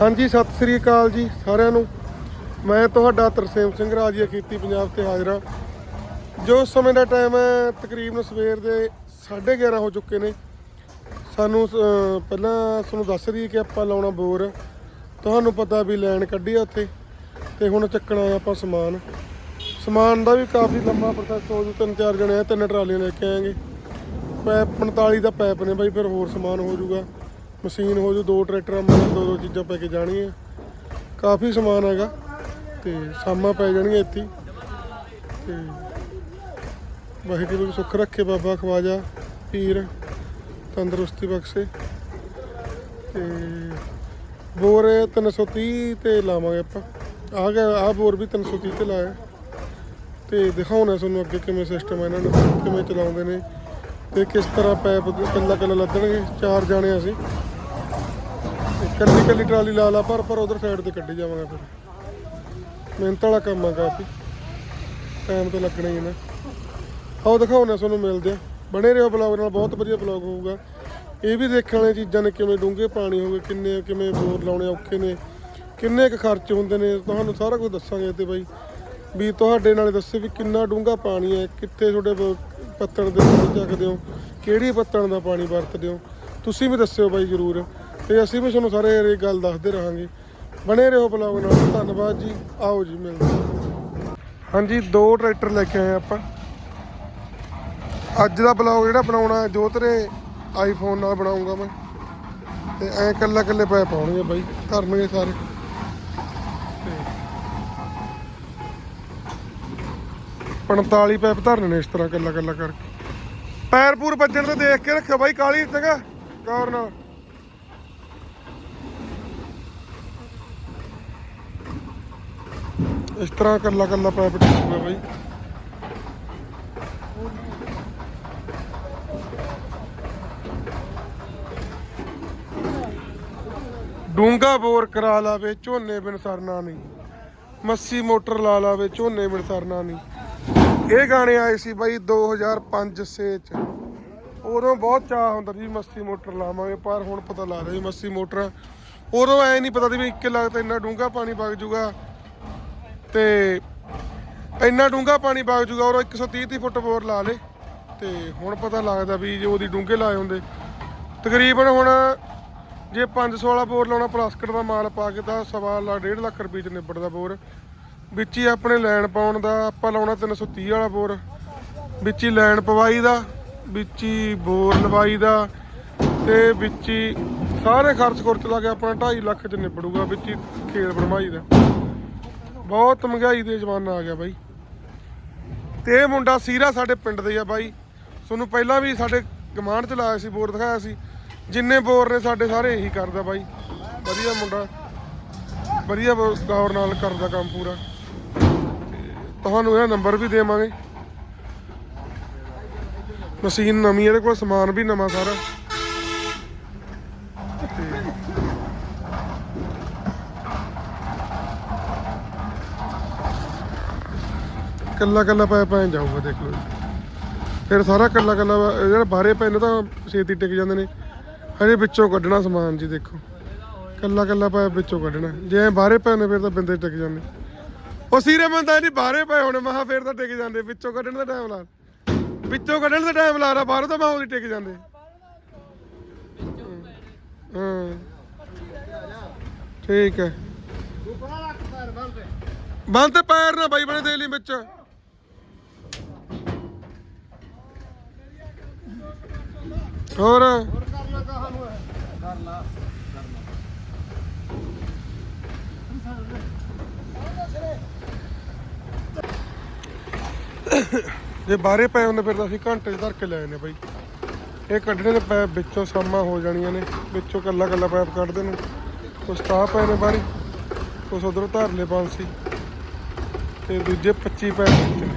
ਹਾਂਜੀ ਸਤਿ ਸ੍ਰੀ ਅਕਾਲ ਜੀ ਸਾਰਿਆਂ ਨੂੰ। ਮੈਂ ਤੁਹਾਡਾ ਤਰਸੇਮ ਸਿੰਘ ਰਾਜੀਆ ਖੇਤੀ ਪੰਜਾਬ ਤੇ ਹਾਜ਼ਰ ਹਾਂ। ਜੋ ਸਮੇਂ ਦਾ ਟਾਈਮ ਹੈ ਤਕਰੀਬਨ ਸਵੇਰ ਦੇ 11:30 ਹੋ ਚੁੱਕੇ ਨੇ। ਸਾਨੂੰ ਅਹ, ਪਹਿਲਾਂ ਤੁਹਾਨੂੰ ਦੱਸ ਰਹੀ ਕਿ ਆਪਾਂ ਲਾਉਣਾ ਬੋਰ। ਤੁਹਾਨੂੰ ਪਤਾ ਵੀ ਲੈਣ ਕੱਢੀ ਆ ਉੱਥੇ ਤੇ ਹੁਣ ਚੱਕਣਾ ਆਪਾਂ ਸਮਾਨ। ਸਮਾਨ ਦਾ ਵੀ ਕਾਫੀ ਲੰਮਾ ਪ੍ਰੋਸੈਸ ਹੋ ਜੂ ਤਿੰਨ ਚਾਰ ਜਣੇ ਆ ਤਿੰਨ ਟਰਾਲੀਆਂ ਲੈ ਕੇ ਆਏਗੇ। ਪੈਪ 45 ਦਾ ਪੈਪ ਨੇ ਬਾਈ ਫਿਰ ਹੋਰ ਸਮਾਨ ਹੋ ਜੂਗਾ। ਮਸ਼ੀਨ ਹੋ ਜੂ, ਦੋ ਟਰੈਕਟਰਾਂ ਮਤਲਬ ਦੋ ਦੋ ਚੀਜ਼ਾਂ ਪੈ ਕੇ ਜਾਣਗੀਆਂ। ਕਾਫੀ ਸਮਾਨ ਹੈਗਾ ਤੇ ਸਾਮਾਂ ਪੈ ਜਾਣਗੀਆਂ ਇੱਥੇ। ਹੀ। ਤੇ ਵਾਹਿਗੁਰੂ ਸੁੱਖ ਰੱਖੇ, ਬਾਬਾ ਖਵਾਜਾ, ਪੀਰ, ਤੰਦਰੁਸਤੀ ਬਖਸ਼ੇ। ਤੇ ਬੋਰ 330 ਤੇ ਲਾਵਾਂਗੇ ਆਪਾਂ। ਆ ਗਿਆ, ਆ ਬੋਰ ਵੀ 330 ਤੇ ਲਾਇਆ। ਤੇ ਦਿਖਾਉਣਾ ਤੁਹਾਨੂੰ ਅੱਗੇ ਕਿਵੇਂ ਸਿਸਟਮ ਹੈ ਇਹਨਾਂ ਨੂੰ, ਕਿਵੇਂ ਚਲਾਉਂਦੇ ਨੇ ਤੇ ਕਿਸ ਤਰ੍ਹਾਂ ਪੈਪ ਕੱਲਾ ਕੱਲਾ ਲੱਦਣਗੇ। ਚਾਰ ਜਾਣੇ ਅਸੀਂ। ਕੱਲੀ ਕੱਲੀ ਟਰਾਲੀ ਲਾ ਲਾ, ਪਰ ਪਰ ਉਧਰ ਸਾਈਡ ਤੇ ਕੱਢੀ ਜਾਵਾਂਗੇ ਫਿਰ। ਮਿਹਨਤ ਵਾਲਾ ਕੰਮ ਆ ਕਾਫੀ। ਟਾਈਮ ਤਾਂ ਲੱਗਣਾ ਹੀ ਨਾ। ਆਓ ਦਿਖਾਉਣਾ ਤੁਹਾਨੂੰ, ਮਿਲਦੇ ਆ। ਬਣੇ ਰਹੋ ਬਲੌਗ ਨਾਲ, ਬਹੁਤ ਵਧੀਆ ਬਲੌਗ ਹੋਊਗਾ। ਇਹ ਵੀ ਦੇਖਣ ਵਾਲੀਆਂ ਚੀਜ਼ਾਂ ਨੇ, ਕਿਵੇਂ ਡੂੰਘੇ ਪਾਣੀ ਹੋਵੇ ਕਿੰਨੇ ਕਿਵੇਂ ਬੋਰ ਲਾਉਣੇ ਔਖੇ ਨੇ, ਕਿੰਨੇ ਕੁ ਖਰਚ ਹੁੰਦੇ ਨੇ, ਤੁਹਾਨੂੰ ਸਾਰਾ ਕੁਝ ਦੱਸਾਂਗੇ ਤੇ ਬਾਈ। ਵੀ ਤੁਹਾਡੇ ਨਾਲ ਦੱਸੇ ਵੀ ਕਿੰਨਾ ਡੂੰਘਾ ਪਾਣੀ ਹੈ, ਕਿੱਥੇ ਤੁਹਾਡੇ ਪੱਤਣ ਦੇ ਵਿੱਚ ਚੱਕਦੇ ਹੋ, ਕਿਹੜੀ ਪੱਤਣ ਦਾ ਪਾਣੀ ਵਰਤਦੇ ਹੋ। ਤੁਸੀਂ ਵੀ ਦੱਸਿਓ ਬਾਈ ਜਰੂਰ। ਤੇ ਅਸੀਂ ਵੀ ਤੁਹਾਨੂੰ ਸਾਰੇ ਇਹ ਗੱਲ ਦੱਸਦੇ ਰਹਾਂਗੇ। ਬਣੇ ਰਹੋ ਬਲੌਗ ਨਾਲ। ਧੰਨਵਾਦ ਜੀ। ਆਓ ਜੀ, ਮਿਲਦੇ ਹਾਂਜੀ, ਦੋ ਟਰੈਕਟਰ ਲੈ ਕੇ ਆਏ ਆਪਾਂ। ਅੱਜ ਦਾ ਬਲੌਗ ਜਿਹੜਾ ਬਣਾਉਣਾ ਜੋ ਤੇਰੇ ਆਈਫੋਨ ਨਾਲ ਬਣਾਉਂਗਾ ਮੈਂ। ਤੇ ਐ ਕੱਲਾ ਕੱਲੇ ਪੈ ਪਾਉਣਗੇ ਬਾਈ, ਧਰਨਗੇ ਸਾਰੇ। ਤੇ 45 ਪੈਪ ਧਰਨੇ ਨੇ ਇਸ ਤਰ੍ਹਾਂ ਕੱਲਾ ਕੱਲਾ ਕਰਕੇ। ਪੈਰ ਪੂਰ ਵੱਜਣ ਤੋਂ ਦੇਖ ਕੇ ਰੱਖਿਓ ਬਾਈ ਕਾਲੀ ਚੰਗਾ ਗੌਰ ਨਾਲ। ਇਸ ਤਰ੍ਹਾਂ ਕੱਲਾ ਕੱਲਾ ਪੈਪ ਟਿਕੂਗਾ ਬਾਈ। ਡੂੰਗਾ ਬੋਰ ਕਰਾ ਲਾਵੇ, ਝੋਨੇ ਬਿਨ ਸਰਨਾ ਨਹੀਂ। ਮੱਸੀ ਮੋਟਰ ਲਾ ਲਾਵੇ, ਝੋਨੇ ਬਿਨ ਸਰਨਾ ਨਹੀਂ। ਇਹ ਗਾਣੇ ਆਏ ਸੀ ਬਾਈ 2005 ਸੇ ਚ। ਉਦੋਂ ਬਹੁਤ ਚਾਹ ਹੁੰਦਾ ਸੀ ਮੱਸੀ ਮੋਟਰ ਲਾਵਾਂਗੇ, ਪਰ ਹੁਣ ਪਤਾ ਲੱਗ ਰਿਹਾ ਜੀ ਮੱਸੀ ਮੋਟਰ ਉਦੋਂ ਐ ਨਹੀਂ ਪਤਾ ਸੀ ਵੀ ਇੱਕ ਲੱਖ ਤੇ ਇੰਨਾ ਡੂੰਗਾ ਪਾਣੀ ਵਗ ਜੂਗਾ। ਤੇ ਇੰਨਾ ਡੂੰਗਾ ਪਾਣੀ ਵਗ ਜੂਗਾ, ਔਰ 130 30 ਫੁੱਟ ਬੋਰ ਲਾ ਲੇ। ਤੇ ਹੁਣ ਪਤਾ ਲੱਗਦਾ ਵੀ ਜੇ ਉਹਦੀ ਡੂੰਗੇ ਲਾਏ ਹੁੰਦੇ। ਤਕਰੀਬਨ ਹੁਣ ਜੇ 500 ਵਾਲਾ ਬੋਰ ਲਾਉਣਾ ਪਲਾਸਕਟ ਦਾ ਮਾਲ ਪਾ ਕੇ, ਤਾਂ ਸਵਾ ਲਾ 1.5 ਲੱਖ ਰੁਪਏ ਚ ਨਿਬੜਦਾ ਬੋਰ। ਵਿੱਚ ਹੀ ਆਪਣੇ ਲੈਣ ਪਾਉਣ ਦਾ, ਆਪਾਂ ਲਾਉਣਾ 330 ਵਾਲਾ ਬੋਰ। ਵਿੱਚ ਹੀ ਲੈਣ ਪਵਾਈ ਦਾ, ਵਿੱਚ ਹੀ ਬੋਰ ਲਵਾਈ ਦਾ, ਤੇ ਵਿੱਚ ਹੀ ਸਾਰੇ ਖਰਚ ਖੁਰਚ ਲਾ ਕੇ ਆਪਣਾ 2.5 ਲੱਖ ਚ ਨਿਬੜੂਗਾ, ਵਿੱਚ ਹੀ ਖੇਤ ਬਣਵਾਈ ਦਾ। ਬਹੁਤ ਮਹਿੰਗਾਈ ਦੇ ਜ਼ਮਾਨਾ ਆ ਗਿਆ ਬਾਈ। ਤੇ ਇਹ ਮੁੰਡਾ ਸੀਰਾ ਸਾਡੇ ਪਿੰਡ ਦੇ ਆ ਬਾਈ। ਤੁਹਾਨੂੰ ਪਹਿਲਾਂ ਵੀ ਸਾਡੇ ਗਮਾਂਡ ਚ ਲਾਇਆ ਸੀ, ਬੋਰ ਦਿਖਾਇਆ ਸੀ। ਜਿੰਨੇ ਬੋਰ ਨੇ ਸਾਡੇ ਸਾਰੇ ਇਹੀ ਕਰਦਾ ਬਾਈ। ਵਧੀਆ ਮੁੰਡਾ। ਵਧੀਆ ਬ- ਗੌਰ ਨਾਲ ਕਰਦਾ ਕੰਮ ਪੂਰਾ। ਤੁਹਾਨੂੰ ਇਹਦਾ ਨੰਬਰ ਵੀ ਦੇਵਾਂਗੇ। ਮਸ਼ੀਨ ਨਵੀਂ ਇਹਦੇ ਕੋਲ ਸਮਾਨ ਵੀ ਨਵਾਂ ਸਾਰਾ। ਕੱਲਾ ਕੱਲਾ ਪੈ ਪੈ ਜਾਊਗਾ, ਦੇਖ ਲਓ ਫਿਰ ਸਾਰਾ ਕੱਲਾ ਕੱਲਾ ਜਿਹੜਾ ਬਾਹਰੇ ਪੈ ਤਾਂ ਛੇਤੀ ਟਿਕ ਜਾਂਦੇ ਨੇ। ਹਜੇ ਵਿੱਚੋਂ ਕੱਢਣਾ ਸਮਾਨ ਜੀ, ਦੇਖੋ। ਕੱਲਾ ਕੱਲਾ ਪੈ ਵਿੱਚੋਂ ਕੱਢਣਾ। ਜੇ ਐ ਬਾਹਰੇ ਪੈ ਫਿਰ ਤਾਂ ਬਿੰਦੇ ਟਿਕ ਜਾਂਦੇ। ਉਹ ਸੀਰੇ ਮੰਦਾ ਨਹੀਂ, ਬਾਹਰੇ ਪਏ ਹੁਣ ਮਹਾ ਫਿਰ ਤਾਂ ਟਿਕ ਜਾਂਦੇ। ਵਿੱਚੋਂ ਕੱਢਣ ਦਾ ਟਾਈਮ ਲਾ। ਵਿੱਚੋਂ ਕੱਢਣ ਦਾ ਟਾਈਮ ਲਾ ਰਾ ਬਾਹਰੋਂ ਤਾਂ ਮਹਾ ਉਹਦੀ ਟਿਕ ਜਾਂਦੇ। ਹਾਂ। ਠੀਕ ਹੈ। ਬੰਦ ਤੇ ਪੈਰ ਨਾ ਬਾਈ ਬਣੇ ਦੇ ਲਈ ਵਿੱਚ। ਹੋਰ? ਜੇ ਬਾਹਰੇ ਪਏ ਹੁੰਦੇ ਫਿਰ ਤਾਂ ਅਸੀਂ ਘੰਟੇ 'ਚ ਧਰ ਕੇ ਲੈ ਜਾਂਦੇ ਬਾਈ। ਇਹ ਕੱਢਣੇ ਦੇ ਪੈਪ ਵਿੱਚੋਂ ਸਾਮਾਂ ਹੋ ਜਾਣੀਆਂ ਨੇ, ਵਿੱਚੋਂ ਕੱਲਾ ਕੱਲਾ ਪੈਪ ਕੱਢਦੇ ਨੂੰ। ਕੁਛ ਤਾਂ ਪਏ ਨੇ ਬਾਹਰੀ, ਕੁਛ ਉਧਰੋਂ ਧਰ ਲੈ ਬਾਂਸੀ। ਤੇ ਦੂਜੇ 25 ਪੈਪ ਵਿੱਚ ਨੇ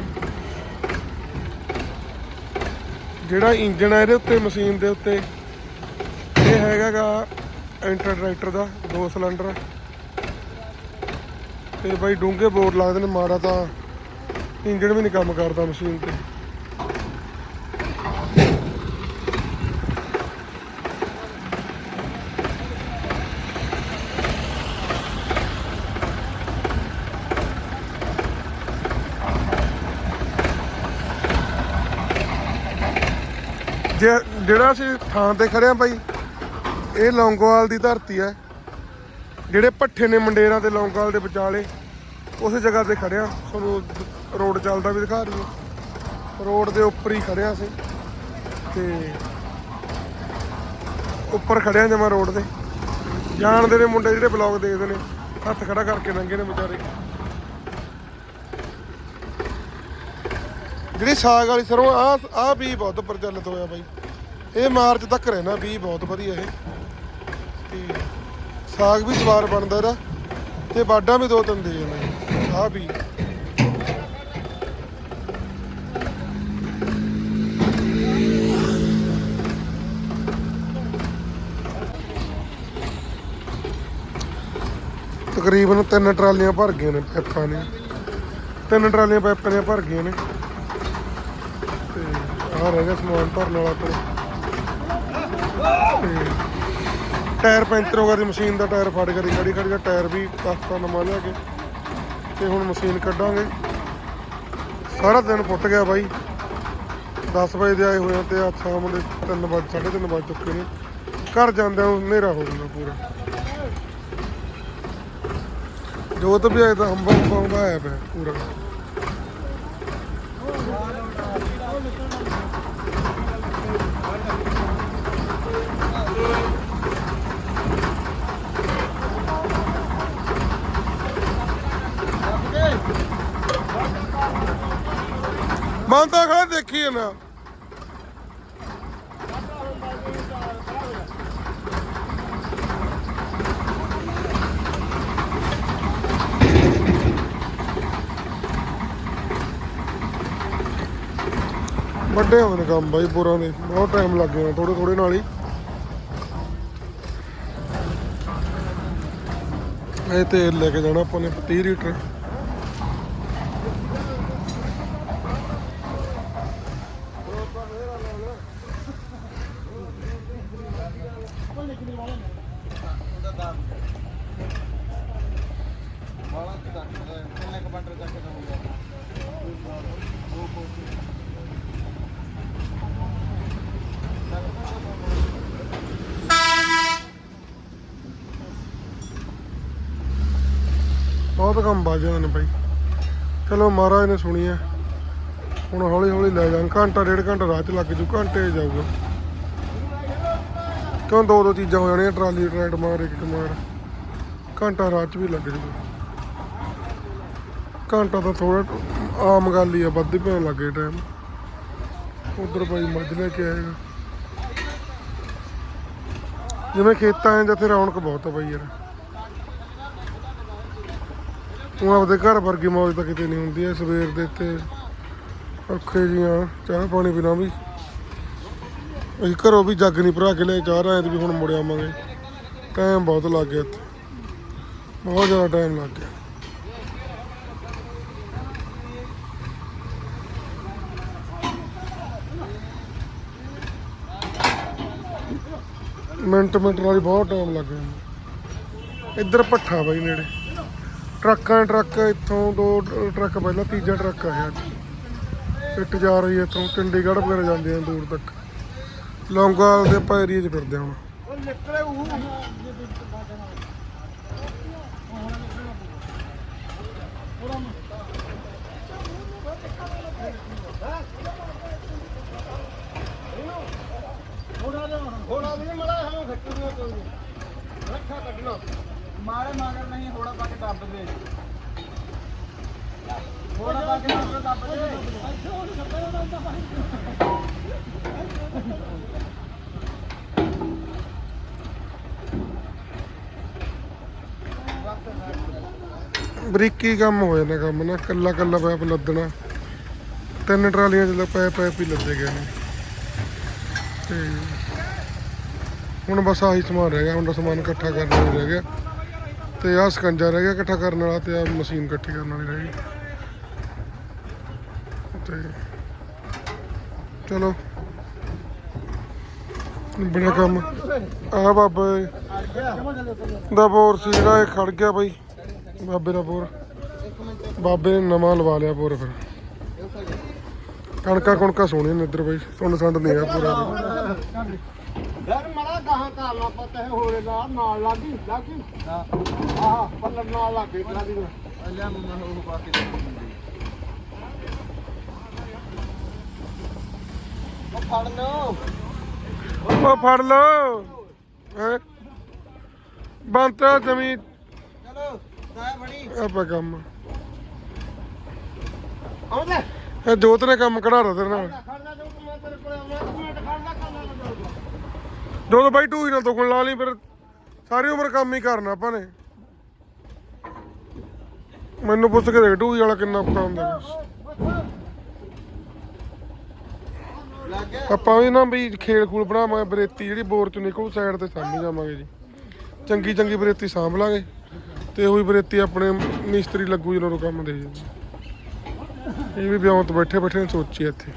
ਜਿਹੜਾ ਇੰਜਨ ਹੈ ਇਹਦੇ ਉੱਤੇ, ਮਸ਼ੀਨ ਦੇ ਉੱਤੇ, ਇਹ ਹੈਗਾਗਾ ਐਂਟਰ ਟਰੈਕਟਰ ਦਾ, ਦੋ ਸਿਲੰਡਰ। ਤੇ ਬਾਈ ਡੂੰਘੇ ਬੋਰ ਲੱਗਦੇ ਨੇ, ਮਾੜਾ ਤਾਂ ਇੰਜਨ ਵੀ ਨਹੀਂ ਕੰਮ ਕਰਦਾ ਮਸ਼ੀਨ ਤੇ। ਜੇ ਜਿਹੜਾ ਅਸੀਂ ਥਾਂ ਤੇ ਖੜਿਆ ਬਾਈ, ਇਹ ਲੌਂਗੋਵਾਲ ਦੀ ਧਰਤੀ ਹੈ। ਜਿਹੜੇ ਭੱਠੇ ਨੇ ਮੰਡੇਰਾਂ ਤੇ ਲੌਂਗੋਵਾਲ ਦੇ ਵਿਚਾਲੇ, ਉਸ ਜਗ੍ਹਾ ਤੇ ਖੜਿਆ ਤੁਹਾਨੂੰ ਰੋਡ ਚੱਲਦਾ ਵੀ ਦਿਖਾ ਰਹੀ ਹੈ ਰੋਡ ਦੇ ਉੱਪਰ ਹੀ ਖੜਿਆ ਅਸੀਂ। ਤੇ ਉੱਪਰ ਖੜਿਆ ਜਮਾ ਰੋਡ ਦੇ ਜਾਣਦੇ ਨੇ ਮੁੰਡੇ ਜਿਹੜੇ ਬਲੌਗ ਦੇਖਦੇ ਨੇ, ਹੱਥ ਖੜਾ ਕਰਕੇ ਲੰਘੇ ਨੇ ਵਿਚਾਰੇ। ਜਿਹੜੀ ਸਾਗ ਵਾਲੀ ਸਰੋਂ ਆ ਆ ਵੀ ਬਹੁਤ ਪ੍ਰਚਲਿਤ ਹੋਇਆ ਬਾਈ। ਇਹ ਮਾਰਚ ਤੱਕ ਰਹਿਣਾ ਵੀ ਬਹੁਤ ਵਧੀਆ ਇਹ। ਤੇ ਸਾਗ ਵੀ ਸਵਾਰ ਬਣਦਾ ਇਹਦਾ। ਤੇ ਬਾਡਾਂ ਵੀ ਦੋ ਤਿੰਨ ਦੇ ਜਾਂਦੇ ਆ ਵੀ ਤਕਰੀਬਨ ਤਿੰਨ ਟਰਾਲੀਆਂ ਭਰ ਗਈਆਂ ਨੇ ਪੈਪਾਂ ਨੇ। ਤਿੰਨ ਟਰਾਲੀਆਂ ਪੈਪਾਂ ਦੀਆਂ ਭਰ ਗਈਆਂ ਨੇ। ਆਹ ਰਹਿ ਗਿਆ ਸਮਾਨ ਭਰਨ ਵਾਲਾ ਕੋਲ ਟਾਇਰ ਪੈਂਚਰ ਹੋ ਗਿਆ ਦੀ ਮਸ਼ੀਨ ਦਾ ਟਾਇਰ ਫਟ ਗਿਆ ਖੜੀ ਖੜੀ ਦਾ ਟਾਇਰ ਵੀ ਕਸਤਾ ਨਵਾਂ ਲਿਆ ਕੇ ਤੇ ਹੁਣ ਮਸ਼ੀਨ ਕੱਢਾਂਗੇ। ਸਾਰਾ ਦਿਨ ਫੁੱਟ ਗਿਆ ਬਾਈ। 10 ਵਜੇ ਦੇ ਆਏ ਹੋਏ ਆ ਤੇ ਆ ਸ਼ਾਮ ਦੇ 3 ਵਜੇ 3:30 ਵਜੇ ਚੁੱਕੇ ਨੇ। ਘਰ ਜਾਂਦਿਆਂ ਨੂੰ ਹਨੇਰਾ ਹੋ ਜਾਂਦਾ ਪੂਰਾ। ਜੋਤ ਵੀ ਆਇਆ ਤਾਂ ਹੰਬਾ ਹੰਬਾ ਆਇਆ ਪਿਆ ਪੂਰਾ। ਮੈਂ ਤਾਂ ਖੜਾ ਦੇਖੀ ਨਾ ਵੱਡੇ ਹੋਏ ਕੰਮ ਬਾਈ, ਪੂਰਾ ਨੇ ਬਹੁਤ ਟਾਈਮ ਲੱਗ ਗਿਆ ਥੋੜੇ ਥੋੜੇ ਨਾਲ ਹੀ। ਇਹ ਤੇਲ ਲੈ ਕੇ ਜਾਣਾ ਆਪਾਂ ਨੇ 30 ਲੀਟਰ। ਬਹੁਤ ਕੰਮ ਵੱਜ ਜਾਂਦੇ ਨੇ ਬਾਈ ਚਲੋ ਮਹਾਰਾਜ ਨੇ ਸੁਣੀ ਹੈ। ਹੁਣ ਹੌਲੀ ਹੌਲੀ ਲੈ ਜਾਣ। ਘੰਟਾ, ਡੇਢ ਘੰਟਾ ਰਾਹ ਚ ਲੱਗ ਜੂ। ਘੰਟੇ ਜਾਊਗਾ। ਕਿਉਂ ਦੋ ਦੋ ਚੀਜ਼ਾਂ ਹੋ ਜਾਣੀਆਂ, ਟਰਾਲੀ ਟਰੈਕਟ ਮਾਰ, ਇੱਕ ਇੱਕ ਮਾਰ। ਘੰਟਾ ਰਾਹ ਚ ਵੀ ਲੱਗ ਜੂਗਾ। ਘੰਟਾ ਤਾਂ ਥੋੜਾ ਆਮ ਗੱਲ ਹੀ ਆ, ਵੱਧ ਹੀ ਪੈਣ ਲੱਗੇ ਟਾਈਮ ਉਧਰ ਬਾਈ ਮੱਝ ਲੈ ਕੇ ਆਏਗਾ। ਜਿਵੇਂ ਖੇਤਾਂ 'ਚ ਜਿੱਥੇ ਰੌਣਕ ਬਹੁਤ ਆ ਬਾਈ ਯਾਰ। ਉਹ ਆਪਦੇ ਘਰ ਵਰਗੀ ਮੌਜ ਤਾਂ ਕਿਤੇ ਨਹੀਂ ਹੁੰਦੀ ਐ ਸਵੇਰ ਦੇ ਤੇ ਔਖੇ ਜੀਆਂ ਚਾਹ ਪਾਣੀ ਪੀਣਾ ਵੀ। ਅਸੀਂ ਘਰੋਂ ਵੀ ਜੱਗ ਨਹੀਂ ਭਰਾ ਕੇ ਲੈ ਚਾਹ ਰਾਏ ਤੇ ਵੀ ਹੁਣ ਮੁੜ ਆਵਾਂਗੇ। ਟਾਈਮ ਬਹੁਤ ਲੱਗ ਗਿਆ ਇੱਥੇ। ਬਹੁਤ ਜ਼ਿਆਦਾ ਟਾਈਮ ਲੱਗ ਗਿਆ। ਮਿੰਟ ਮਿੰਟ ਨਾਲ ਹੀ ਬਹੁਤ ਟਾਈਮ ਲੱਗ ਗਿਆ ਇੱਧਰ ਭੱਠਾ ਬਾਈ ਨੇੜੇ। ਟਰੱਕਾਂ ਟਰੱਕ ਇੱਥੋਂ ਦੋ ਟਰੱਕ ਪਹਿਲਾਂ ਤੀਜਾ ਟਰੱਕ ਆਇਆ ਅੱਜ ਇੱਟ ਜਾ ਰਹੀ ਹੈ ਇੱਥੋਂ, ਚੰਡੀਗੜ੍ਹ ਵਗੈਰਾ ਜਾਂਦੇ ਆ ਦੂਰ ਤੱਕ। ਲੌਂਗਾ ਦੇ ਆਪਾਂ ਏਰੀਏ 'ਚ ਫਿਰਦੇ ਹਾਂ ਹੁਣ। ਮਾਰੇ ਮਗਰ ਨਹੀਂ ਥੋੜਾ ਪਾ ਕੇ ਦੱਬ ਦੇ। ਥੋੜਾ ਪਾ ਕੇ ਮਗਰ ਦੱਬ ਦੇ। ਬਰੀਕੀ ਕੰਮ ਹੋ ਜਾਂਦਾ ਕੰਮ ਨਾ ਕੱਲਾ ਕੱਲਾ ਪੈਪ ਲੱਦਣਾ। ਤਿੰਨ ਟਰਾਲੀਆਂ ਚ ਪੈਪ ਪੈਪ ਹੀ ਲੱਦੇ ਗਏ ਨੇ। ਤੇ ਹੁਣ ਬਸ ਆਹੀ ਸਮਾਨ ਰਹਿ ਗਿਆ, ਹੁਣ ਦਾ ਸਮਾਨ ਇਕੱਠਾ ਕਰਨ ਵਾਲਾ ਰਹਿ ਗਿਆ। ਤੇ ਆਹ ਸਕੰਜਾ ਰਹਿ ਗਿਆ ਇਕੱਠਾ ਕਰਨ ਵਾਲਾ ਤੇ ਆਹ ਮਸ਼ੀਨ ਇਕੱਠੀ ਕਰਨ ਵਾਲੀ ਰਹਿ ਗਈ। ਤੇ ਚਲੋ। ਬੜਾ ਕੰਮ। ਆ ਬਾਬਾ ਦਾ ਬੋਰ ਸੀ ਜਿਹੜਾ, ਇਹ ਖੜ ਗਿਆ ਬਾਈ। ਬਾਬੇ ਦਾ ਬੋਰ। ਬਾਬੇ ਨੇ ਨਵਾਂ ਲਵਾ ਲਿਆ ਬੋਰ ਫਿਰ। ਕਣਕਾਂ ਕੁਣਕਾਂ ਸੋਹਣੀਆਂ ਨੇ ਇੱਧਰ ਬਾਈ ਸੁਣ ਸੰਡ ਨਹੀਂ ਆ ਪੂਰਾ। ਯਾਰ ਮੜਾ ਗਾਹਾਂ ਘਰ ਲਾ ਪਤਾ ਹੈ ਹੋਰੇ ਨਾਲ ਨਾਲ ਲਾਗੀ ਲਾਗੀ ਆਹ ਪੱਲਰ ਨਾਲ ਲਾਗੇ ਲਾਗੀ ਲਿਆ ਮੰਮਾ ਉਹ ਪਾ ਕੇ ਦੇ ਉਹ ਫੜ ਲਓ। ਉਹ ਫੜ ਲਓ। ਹੈ? ਬੰਤਾ ਜਮੀ ਚਲੋ ਤਾਇਆ ਬੜੀ ਆਪਾਂ ਕੰਮ। ਆਉਂਦਾ। ਇਹ ਜੋਤ ਨੇ ਕੰਮ ਕਢਾਰਾ ਤੇਰੇ ਨਾਲ। ਖੜਦਾ ਜੋ ਮੈਂ ਤੇਰੇ ਨਾਲ ਦੁਗਣ ਲਾ ਲਈ, ਫਿਰ ਸਾਰੀ ਉਮਰ ਕੰਮ ਹੀ ਕਰਨਾ ਆਪਾਂ ਨੇ। ਮੈਨੂੰ ਪੁੱਛ ਕੇ ਦੇਖ ਟੂਈ ਵਾਲਾ ਕਿੰਨਾ ਔਖਾ ਹੁੰਦਾ। ਆਪਾਂ ਵੀ ਨਾ ਵੀ ਖੇਲ ਖੂਲ ਬਣਾਵਾਂਗੇ, ਬਰੇਤੀ ਜਿਹੜੀ ਬੋਰ ਚੋਂ ਨਿਕਲੂ, ਸਾਈਡ ਤੇ ਸਾਂਭੀ ਜਾਵਾਂਗੇ ਜੀ। ਚੰਗੀ ਚੰਗੀ ਬਰੇਤੀ ਸਾਂਭ ਲਾਂਗੇ, ਤੇ ਉਹੀ ਬਰੇਤੀ ਆਪਣੇ ਮਿਸਤਰੀ ਲੱਗੂ ਜਿਹਨਾਂ ਨੂੰ ਕੰਮ ਦੇ ਇਹ ਵੀ ਵਿਆਹ ਤੋਂ ਬੈਠੇ ਬੈਠੇ ਨੇ ਸੋਚੀ ਇੱਥੇ।